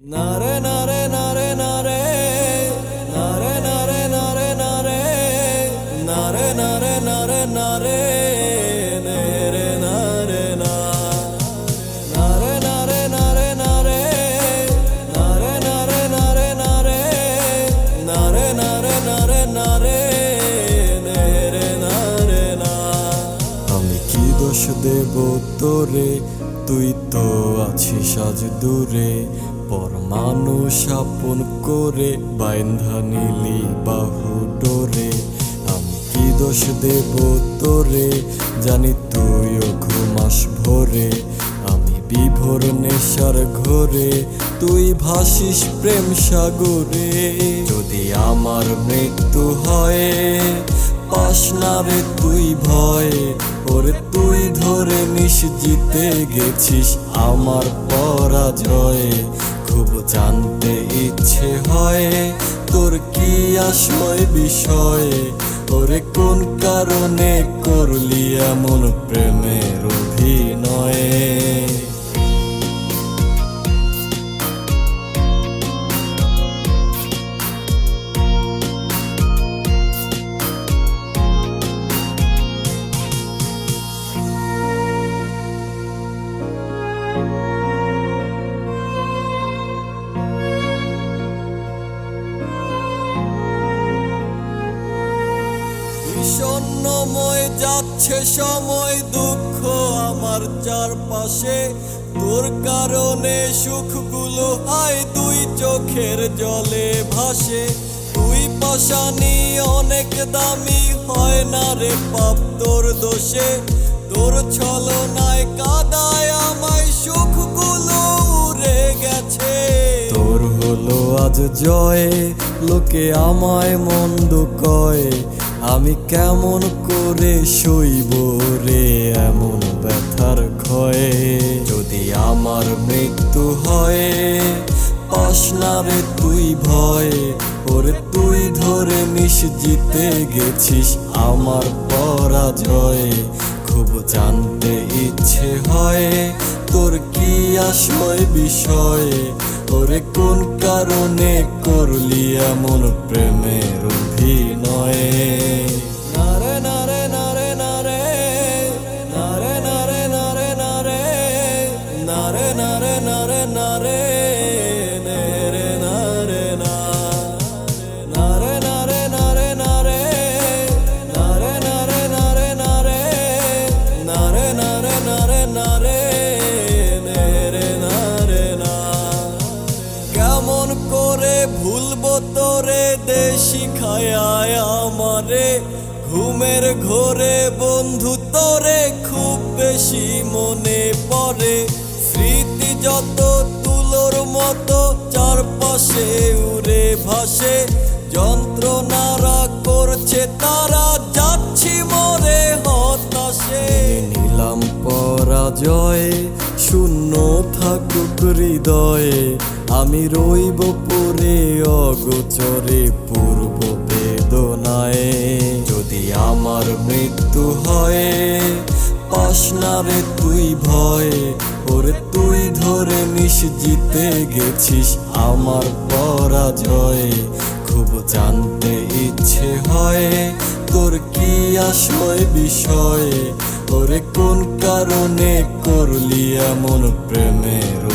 নারে নারে নারে নারে নারে নারে নারে নারে নারে নারে নারে নারে দেব তোরে তুই তো আছিস আজ দূরে পর মানুষ আপন করে বাইন্ধা নিলি বাহু ডোরে। আমি কি দোষ দেব তোরে? জানি তুইও ঘুমাস ভোরে। আমি বিভোর নেশার ঘোরে, তুই ভাসিস প্রেম সাগরে। যদি আমার মৃত্যু হয়, পাস না রে তুই ভয়। ওরে তুই ধরে নিস, জিতে গেছিস আমার পরাজয়। খুব জানতে ইচ্ছে হয়। তোর কি আশয় বিষয়? ওরে কোন কারণে করলি এমন প্রেমের যাচ্ছে সময় দুঃখ আমার চারপাশে। তোর কারণে সুখগুলো হায় দুই চোখের জলে ভাসে। তুই পাশানি অনেক দামি হয় না রে পাপ তোর দোষে। তোর ছলনায় কাদায় আমায় সুখগুলো উড়ে গেছে। তোর হলো আজ জয়, লোকে আমায় মন্দ কয় আমি কেমন করে সইব রে এমন ব্যথার ক্ষয়ে? যদি আমার মৃত্যু হয় পাস তুই ভয়। ওরে তুই ধরে নিস জিতে গেছিস আমার পরাজয়। খুব জানতে ইচ্ছে হয়, তোর কি আশয় বিষয়? ওরে কোন কারণে করলি এমন প্রেমের অভিনয় নারে নারে নারে নারে নারে নারে নারে নারে নারে নারে নারে নারে নেরে দেশি খায়ায় আমারে। ঘুমের ঘোরে বন্ধু তোরে খুব বেশি মনে পড়ে। স্মৃতি যত তুলোর মতো চারপাশে উড়ে ভাসে। যন্ত্রণারা করছে তারা, যাচ্ছি মরে হতাশে। নিলাম পরাজয়, শূন্য থাকুক হৃদয়ে। আমি রইব পরে অগোচরে পূর্ব বেদনায়। যদি আমার মৃত্যু হয়, পাস না রে তুই ভয়, ওরে তুই ধরে নিস জিতে গেছিস আমার পরাজয়। খুব জানতে ইচ্ছে হয়, তোর কি আশয় বিষয়? ওরে কোন কারণে করলি এমন প্রেমের